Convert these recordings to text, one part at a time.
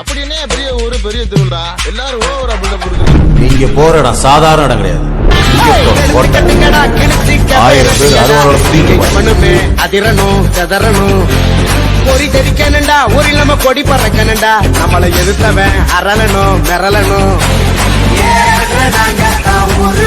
அப்படி என்ன பெரிய ஊரு பெரிய திருவிழா எல்லாரும் ஓவரா பில்டப் கொடுக்குறீங்க. நீங்க போற இடம் சாதாரண இடம் கிடையாது. ஆயிரம் பேர் அறுபது ஃப்ரீ மனுமே அதிரணும் செதறணும். பொறி தெரிக்கணுண்டா ஊரில் நம்ம கொடி பறக்கணுண்டா நம்மளை எதிர்த்தவன் அரளணும் மிரளணும். பொறி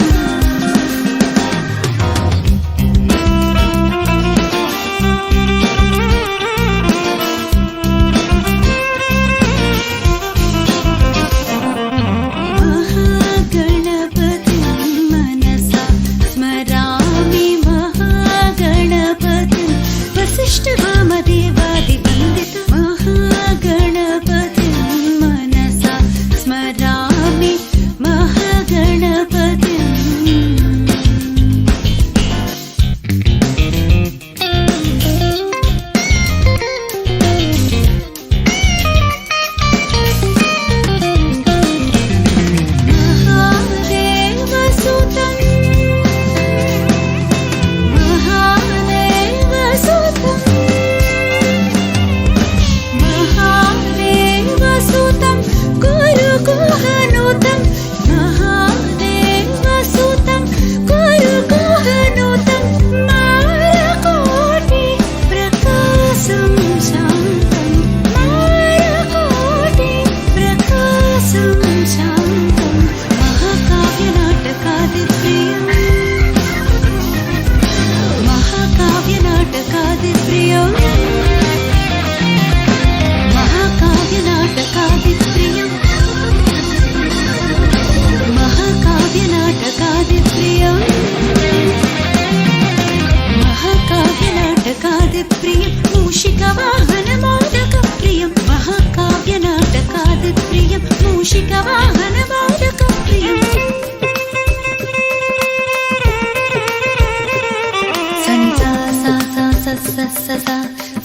சசா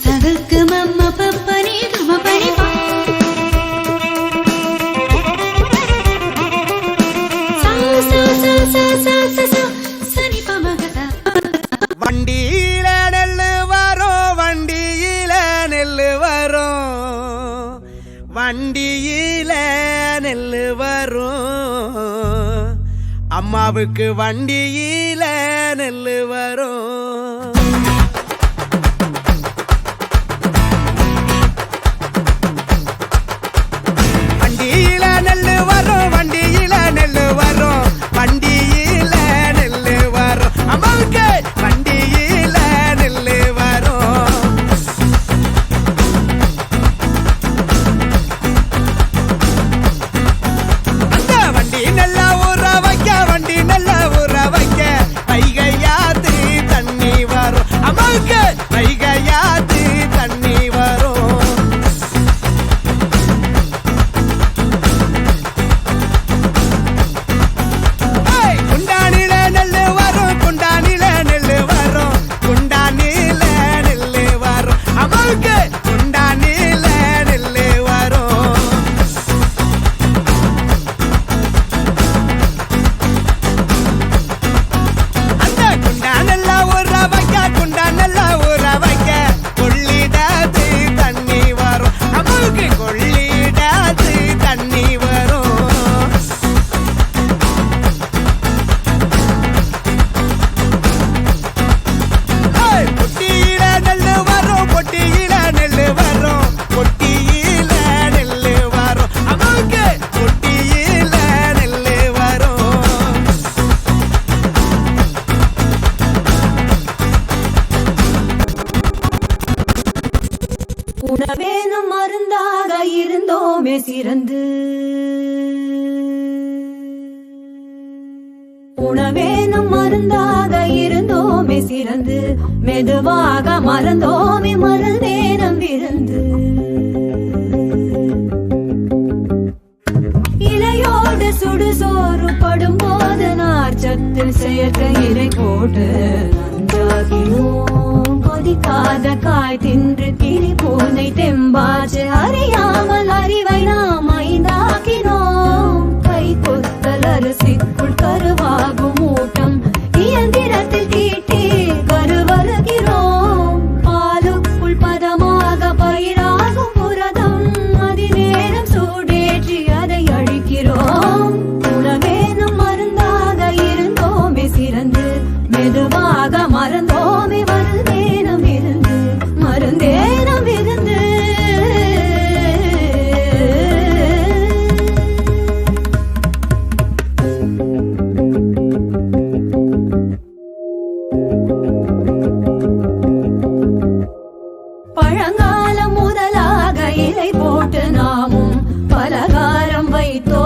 சகக்கு மம்ம பப்பனி கம பனி வண்டியில நெல்லு வரும். வண்டியில நெல்லு வரும். அம்மாவுக்கு வண்டியில நெல்லு வரும். உணவே நம் மருந்தாக இருந்தோமே சிறந்து மெதுவாக மறந்தோமே மருந்தே நம் விருந்து. இலையோடு சுடுசோறு படும் போது நார்ச்சத்தில் செயற்கை இலை போட்டு கொதிக்காத காய் தின்று மெதுவாக மறந்தோமே மருந்தேனம் இருந்து மருந்தேனம் இருந்து. பழங்காலம் முதலாக இலை போட்டு நாமும் பலகாரம் வைத்தோ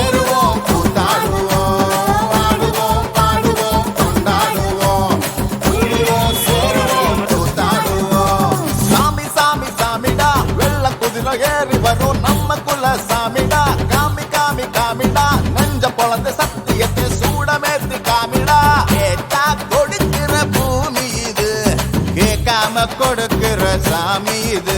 நெஞ்ச பொழந்த சத்தியத்தை சூடமேத்து காமிடா. கேட்டா கொடுக்கிற பூமி இது கேட்காம கொடுக்கிற சாமி இது.